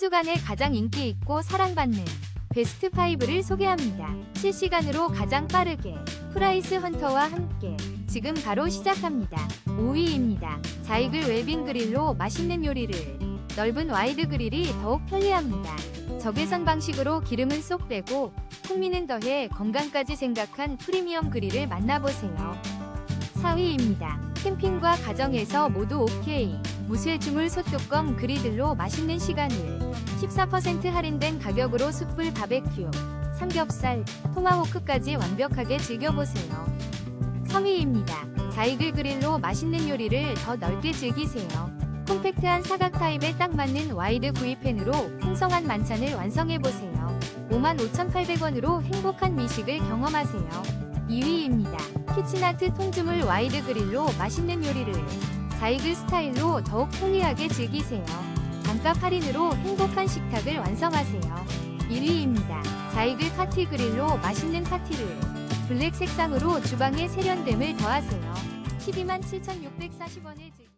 주간에 가장 인기 있고 사랑받는 베스트 5를 소개합니다. 실시간으로 가장 빠르게 프라이스 헌터와 함께 지금 바로 시작합니다. 5위입니다. 자이글 웰빙 그릴로 맛있는 요리를 넓은 와이드 그릴이 더욱 편리합니다. 적외선 방식으로 기름은 쏙 빼고 풍미는 더해 건강까지 생각한 프리미엄 그릴을 만나보세요. 4위입니다. 캠핑과 가정에서 모두 오케이. 무쇠주물 소뚜껑 그리들로 맛있는 시간을 14% 할인된 가격으로 숯불 바베큐, 삼겹살, 토마호크까지 완벽하게 즐겨보세요. 3위입니다. 자이글 그릴로 맛있는 요리를 더 넓게 즐기세요. 콤팩트한 사각 타입에 딱 맞는 와이드 구이팬으로 풍성한 만찬을 완성해보세요. 55,800원으로 행복한 미식을 경험하세요. 2위입니다. 키친아트 통주물 와이드 그릴로 맛있는 요리를 자이글 스타일로 더욱 편리하게 즐기세요. 단값 할인으로 행복한 식탁을 완성하세요. 1위입니다. 자이글 파티 그릴로 맛있는 파티를 블랙 색상으로 주방의 세련됨을 더하세요. 127,640원에 즐